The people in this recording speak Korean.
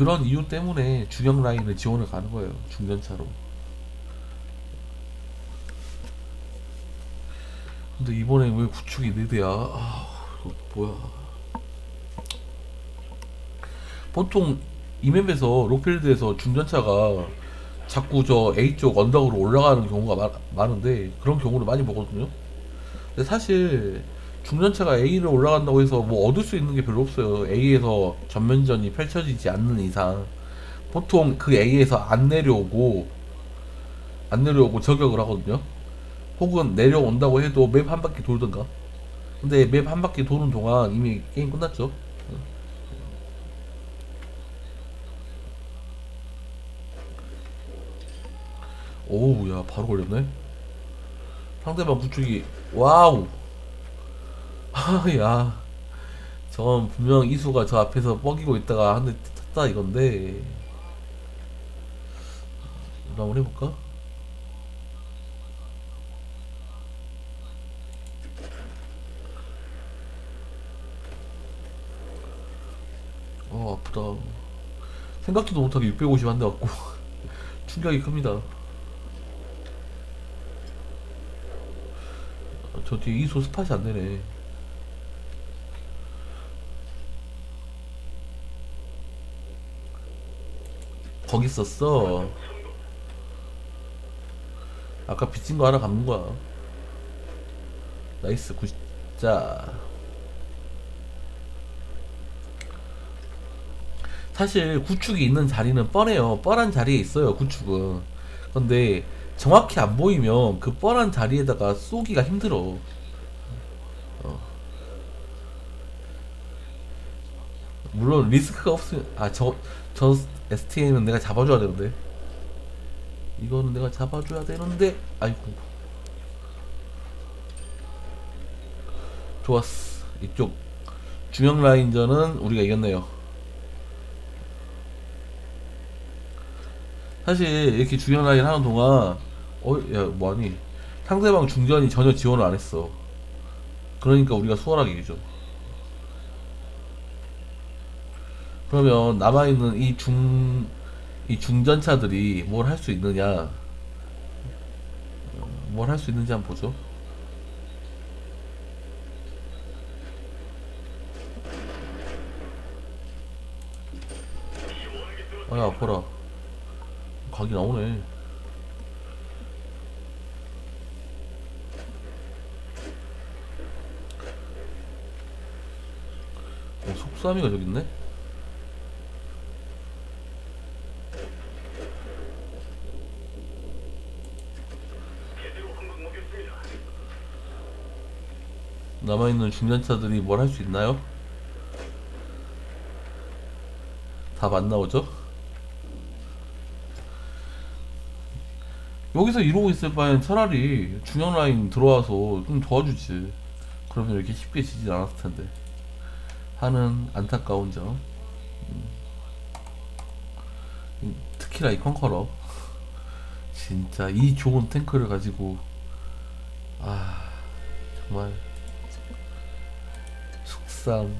그런 이유 때문에 중형 라인을 지원을 가는 거예요. 중전차로. 근데 이번에 왜 구축이 4대야? 아, 뭐야. 보통 이맵에서 로필드에서 중전차가 자꾸 저 A 쪽 언덕으로 올라가는 경우가 많, 많은데 그런 경우를 많이 보거든요. 근데 사실 중전차가 A를 올라간다고 해서 뭐 얻을 수 있는 게 별로 없어요. A에서 전면전이 펼쳐지지 않는 이상 보통 그 A에서 안 내려오고 안 내려오고 저격을 하거든요. 혹은 내려온다고 해도 맵 한 바퀴 돌든가. 근데 맵 한 바퀴 도는 동안 이미 게임 끝났죠. 오우 야 바로 걸렸네. 상대방 구축이 와우. 아야. 저건 분명 이수가 저 앞에서 뻐기고 있다가 한대 탔다 이건데. 한번 해볼까? 어 아프다. 생각지도 못하게 650 한 대 맞고 충격이 큽니다. 저 뒤에 이소 스팟이 안 되네. 거기 있었어. 아까 빚진 거 하나 갚는 거야. 나이스 굿 자. 사실 구축이 있는 자리는 뻔해요. 뻔한 자리에 있어요. 구축은. 근데 정확히 안 보이면 그 뻔한 자리에다가 쏘기가 힘들어. 어. 물론 리스크가 없으면 아저 저 STN은 내가 잡아줘야 되는데. 이거는 내가 잡아줘야 되는데. 아이고. 좋았어. 이쪽. 중형 라인전은 우리가 이겼네요. 사실 이렇게 중형 라인 하는 동안 어야 뭐하니? 상대방 중전이 전혀 지원을 안 했어. 그러니까 우리가 수월하게 이기죠 그러면 남아있는 이 중, 이 중전차들이 뭘 할 수 있느냐. 뭘 할 수 있는지 한번 보죠. 아야, 아파라. 각이 나오네. 어, 속삼이가 저기 있네? 남아있는 중전차들이 뭘 할 수 있나요? 답 안 나오죠? 여기서 이러고 있을 바엔 차라리 중형 라인 들어와서 좀 도와주지. 그러면 이렇게 쉽게 지진 않았을 텐데. 하는 안타까운 점. 음. 특히나 이 컨커러. 진짜 이 좋은 탱크를 가지고 아 정말 속상